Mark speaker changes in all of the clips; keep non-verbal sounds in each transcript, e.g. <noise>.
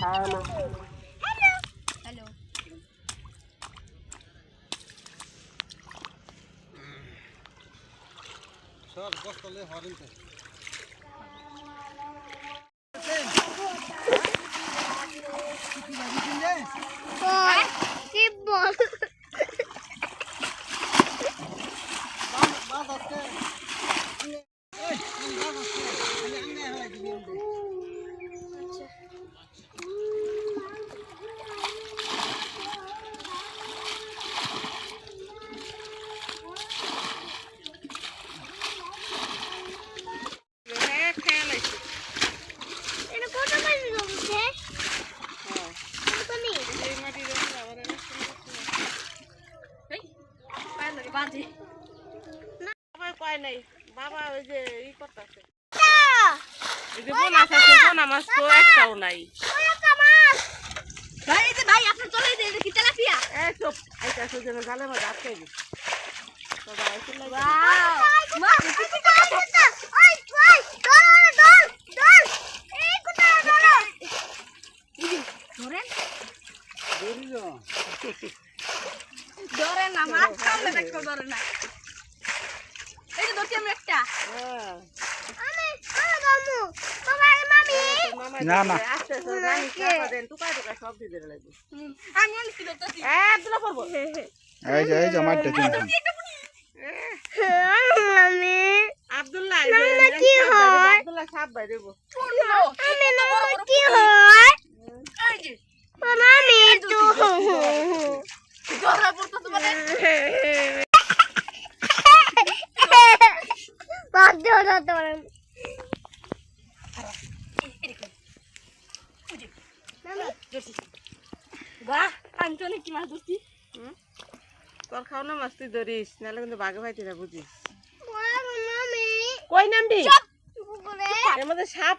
Speaker 1: Hello
Speaker 2: সব বস্তলে হরিণ তো
Speaker 1: কি বল
Speaker 2: বাস আজকে এই বাস আজকে আমি আঙ্গাই হলাই দিবি
Speaker 1: এটা কত মাইল জমছে কত নি
Speaker 3: কয় নাই বাবা ওই যে ই করতেছে
Speaker 1: তা
Speaker 3: এই যে বোন বোন আমার তো একটাও নাই
Speaker 1: ভাই এই যে ভাই আপনি চলে যে কি তেলাপিয়া
Speaker 3: এই চুপ এইটা সুজন গালে মধ্যে আটকে গেছে সবাই এসে লাগে
Speaker 1: ওয়াও মা কি কি করতে ওই ওই দল দল দল এই কোথা ধরো ধরেন
Speaker 2: দেরি যা
Speaker 1: ধরেন না মাছ সামনে দেখো ধরে না এই যে ধরছি আমি একটা
Speaker 3: হ্যাঁ
Speaker 1: আমি আমি বামু বাবা মামি
Speaker 2: না, না।
Speaker 3: আস্তে আস্তে রানী চাপা দেন টুকাই টুকাই সব দিয়ে দিলে লাগবে
Speaker 1: আমি আমি কি ধরতেছি
Speaker 3: এ দুলা পড়ব
Speaker 2: এই যে এই যে মারতে তুমি
Speaker 3: আব্দুল্লাহ
Speaker 1: কি হয়?
Speaker 3: আব্দুল্লাহ সাপ
Speaker 1: আমি না কি হয় মামি তো
Speaker 3: ধরা পড়তো তোমার
Speaker 1: বাদ দাও না তোমার বাহ আমি তো অনেক মাছ ধরছি।
Speaker 3: তোর খাও না মাছ তুই ধরিস নাহলে কিন্তু বাঘে ভাইতে না বুঝিস। কই নামবি
Speaker 1: পুকুরে
Speaker 3: এর মধ্যে সাপ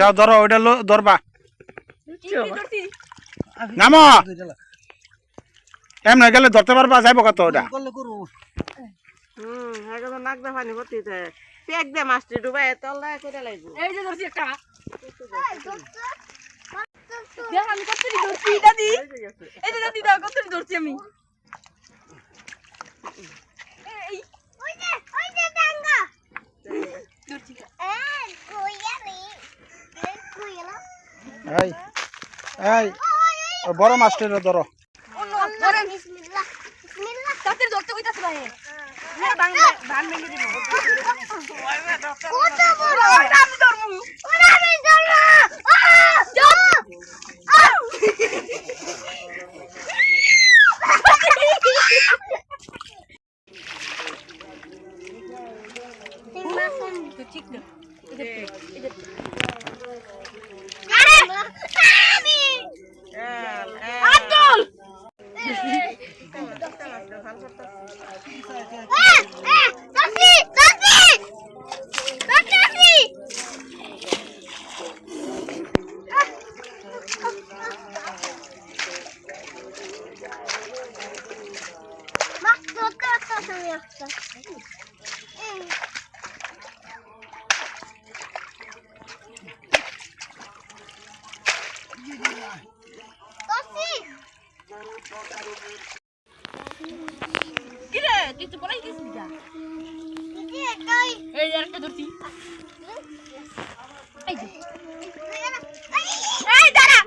Speaker 2: যাও ধরো ওইটা ধরবা। নামো! এমনি গেলে ধরতে পারবা যাইব কত ওটা?
Speaker 3: হুম একদম নাক দা পানি ভর্তি দেয় পেক দে মাছটি ডুবাই তলায় করে লাগবে
Speaker 1: এই যে ধরছি একটা। দেখ আমি কত ধরছি দাদি। এই যে দাদি দাও কত ধরছি আমি। এই। ওই যে ওই যে ডাঙ্গা ধরছি এই কইয়ালি এই কইয়ালা
Speaker 2: এই এই ও বড় মাছটা ধরো।
Speaker 1: ধরেন বিসমিল্লাহ বিসমিল্লাহ তাতে ধরতে কইতাছ ভাই। ঠিক না আমি
Speaker 3: এল, এল।
Speaker 1: আব্দুল তাসি তাসি তাসি মা তোকে একটা তুমি একটা তাসি কিরে তুই তো পড়াই গেছিস যা দিদি এটাই এই যে একটা ধরছি এই যে এই দাঁড়া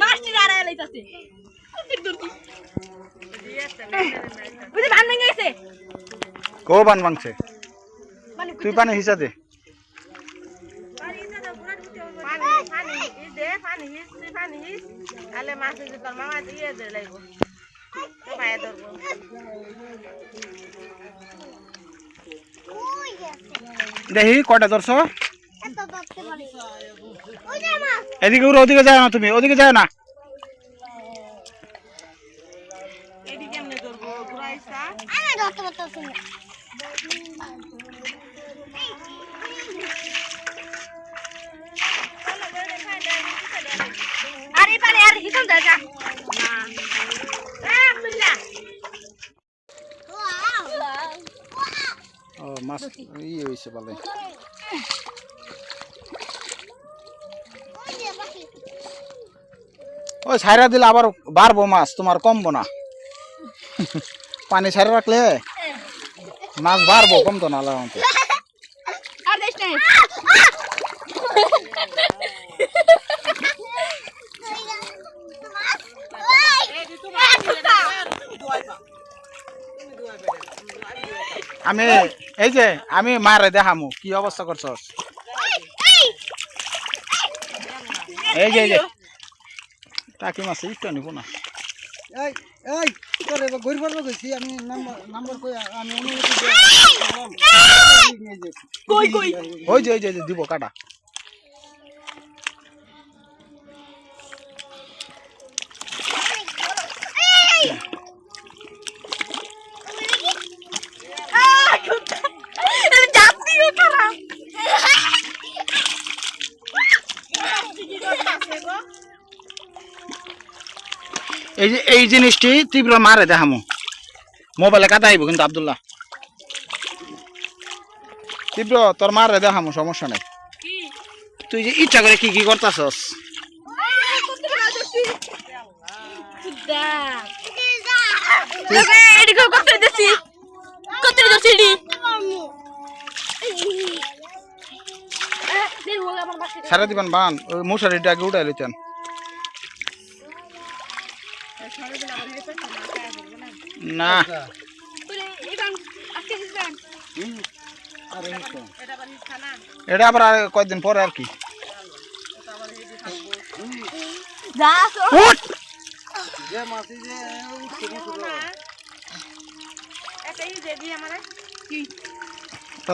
Speaker 1: মাছটি দাঁড়া লাইতাছে কুতির ধরছি যে ভান ভেঙে গেছে?
Speaker 2: কো বান মাংসে
Speaker 1: মানে
Speaker 2: তুই পানি হিসা দে। দেখি কয়টা ধরছো এদিকে উড়ো ওদিকে যায় না তুমি ওদিকে যায় না।
Speaker 1: মারতে পারতেছি না। আরে পারে আর হিসাব দেখা ও
Speaker 2: মাছ ইয়ে দিলে আবার বাড়বো মাছ তোমার কমবো না। পানি ছাইরা রাখলে মাছ বাড়বো না আল্লাহর রহমতে।
Speaker 1: আর
Speaker 2: আমি, এই যে, আমি মারে দেখামু, কি অবস্থা করছস এই যে এই যে। টাকি মাছ একটু নিব না।
Speaker 4: এই তোর এবার গরিব পারব গেছি আমি নাম্বার নাম্বার কই আমি অনুমতি কই কই
Speaker 2: ওই যে ওই যে দিব কাটা
Speaker 1: চাপ দিও খারাপ
Speaker 2: এই যে এই জিনিসটি তীব্র মারে দেখামু। মোবাইলে কাটা আইব কিন্তু আব্দুল্লাহ। তীব্র তোর মারে দেখামু সমস্যা নাই। তুই যে ইচ্ছা করে কি কি করতাছস? সারা দিবেন বান ওই মশারিটা আগে উঠাই লইতেন। না।
Speaker 4: তো।
Speaker 2: এটা আবার আর কয়েকদিন পরে আর কি?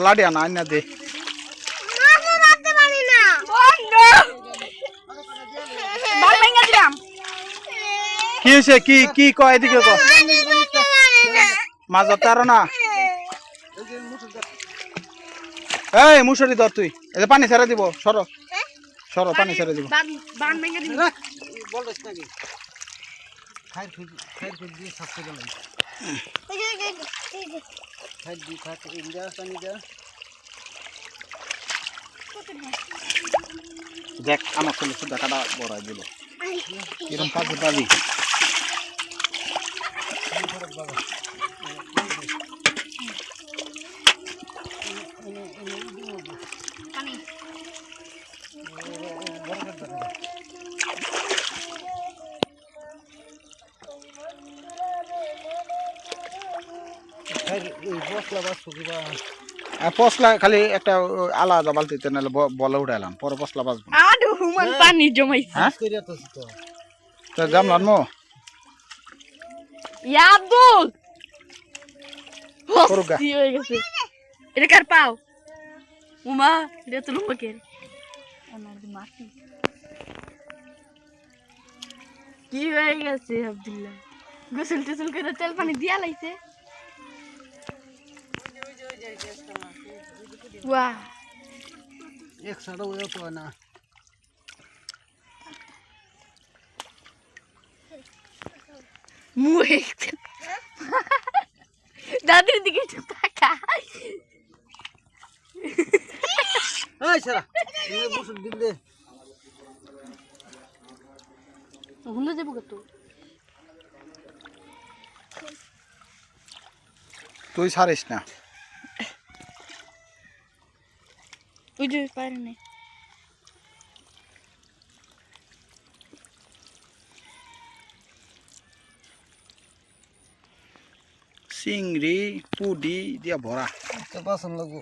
Speaker 2: লাডি আনা আইনা দে। কি হয়েছে কি কি কয়? এদিকে ক। মাছ ধরতে আরও না।
Speaker 4: এই,
Speaker 2: মুসুরি ধর তুই। যে পানি ছেড়ে দিব, সরো। সরো, পানি ছেড়ে দিব। দেখ, আমার ছেলে সুদ্ধা কাটা বড়াই দিল। এরকম পাবি পাবি
Speaker 4: খাই এই বসলা বাস কিবা
Speaker 2: আর পশলা খালি একটা ও, আলাদা বালতিতে নাহলে বলে উঠাইলাম পরে পশলা বাঁচবো না।
Speaker 1: আডু হুমান পানি জমাইছে।
Speaker 2: হ্যাঁ?
Speaker 4: তো
Speaker 2: মো
Speaker 1: ইয়া আব্দুল! হয়ে গেছে। এটা কার পাও? উমা এটা তো লোকের। মাটি। কি হয়ে গেছে আব্দুল্লাহ? গোসল টোসল করে তেল পানি দিয়া লাইছে। ওয়া
Speaker 4: এক সাড়ে ওয়া তো না
Speaker 1: মুহে দাদির দিকে একটু তাকা
Speaker 4: এই সারা এই বসুন দিল দে
Speaker 1: হুলো দেবো কত
Speaker 2: তুই ছাড়িস না।
Speaker 1: ওই যে পারে নেই
Speaker 2: চিংড়ি পুডি দিয়া ভরা
Speaker 4: তো বাসন লাগবো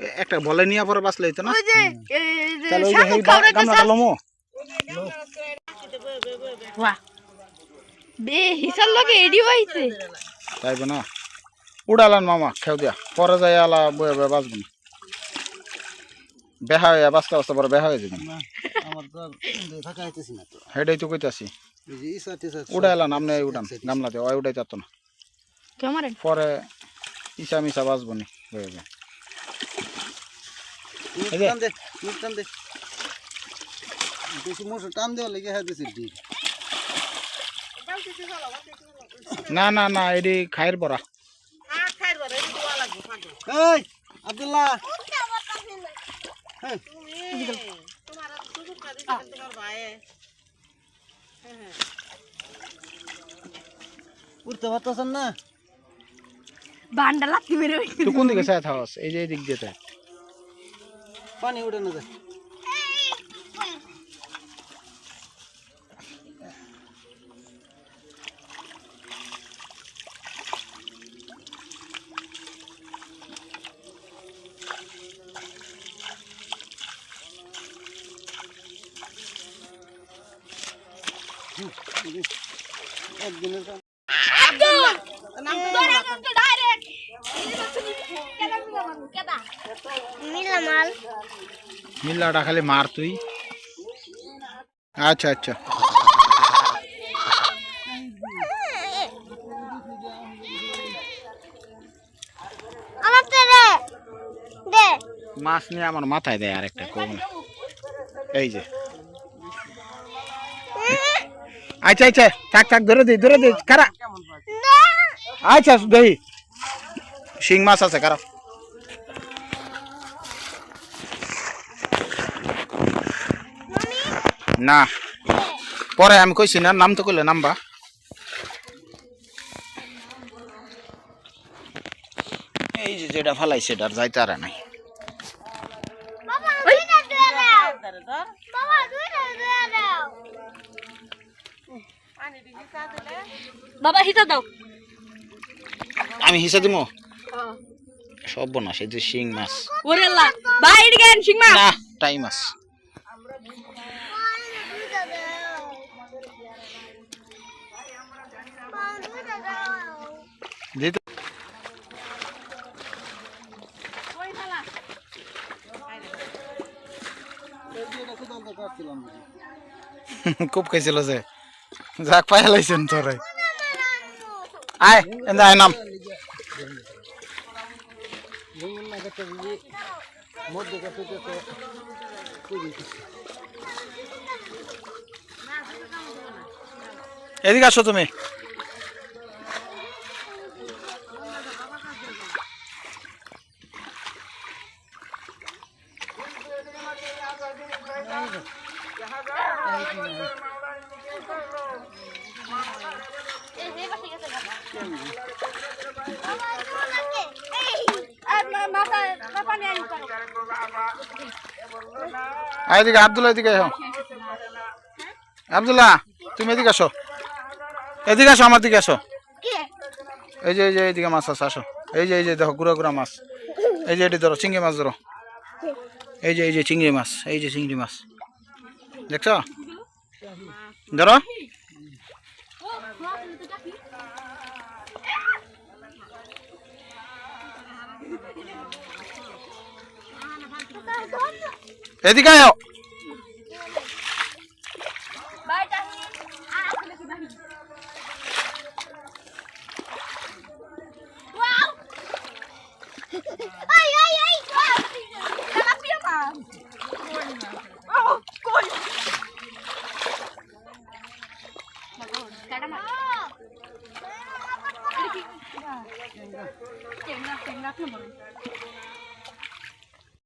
Speaker 2: এ- একটা বলে নিয়ে পরে বাঁচলে তো না?
Speaker 1: ওই যে এই যে
Speaker 2: তাহলে ওই যে
Speaker 1: শামুক
Speaker 2: সেই
Speaker 1: খাওয়ার একটা
Speaker 2: গামলাটা লমো।
Speaker 1: বাহ। বে হিসাব লাগে এডি হইছে।
Speaker 2: তাইবে না। উড়ালান মামা খেউ দিয়া। পরে যাই আলা বয়ে বয়ে বাঁচবো না। বেহা হয়ে বাঁচতে বাঁচতে পরে বেহা হয়ে
Speaker 4: তো
Speaker 2: হেডাই তো কইতাছি।
Speaker 4: এই যে ইসা টিসা
Speaker 2: উড়াইলান আপনি উঠান গামলাতে ওই উঠাই যাত না। পরে ইসা মিসা বাঁচবো নি হয়ে না না না এডি খাইর বড়া।
Speaker 4: আব্দুল্লাহ।
Speaker 1: উঠতে
Speaker 4: পারতেছেন না?
Speaker 1: বান্ডা লাত্তি মেরে
Speaker 2: তুই কোন দিকে সাথে থাকস? এই যে এই দিক দিয়ে
Speaker 4: পানি উঠে না যায় একদিনের কাম
Speaker 2: মিল্লাটা খালি মার তুই। আচ্ছা আচ্ছা। মাছ নিয়ে আমার মাথায় দেয় আরেকটা কোন। এই যে। আচ্ছা আচ্ছা। থাক থাক ধরে দিই ধরে দিই কারা আচ্ছা দেই। শিং মাছ আছে কারা না। পরে আমি কইছি না নাম তো কইলে নামবা। এই যে যেটা ফালাইছে এটার যাইতে আর নাই।
Speaker 1: বাবা দিয়ে দাও।
Speaker 3: দিবি
Speaker 2: আমি হিসা দিমো? সব না সেই যে শিং মাছ।
Speaker 1: ওরে আল্লাহ। বাইরে গেন
Speaker 2: না টাইম মাছ দিতে <laughs> খুব খাইছিল যে। যাক পাই লাইছেন তোরে। আয় এনে আয় নাম। এদিকে আসো তুমি আয় এদিকে, আব্দুল্লাহ এদিকে আয় আব্দুল্লাহ, তুমি এদিকে আসো। এদিকে আসো, আমার দিকে আসো। এই যে এই যে, এইদিকে মাছ আছে, আসো। এই যে এই যে, দেখো, গুড়া গুড়া মাছ। এই যে, এটি ধরো, চিংড়ি মাছ ধরো। এই যে এই যে, চিংড়ি মাছ, এই যে, চিংড়ি মাছ। দেখছ? ধরো। এদিকে আয়
Speaker 1: Tengah, tengah, tengah, tengah.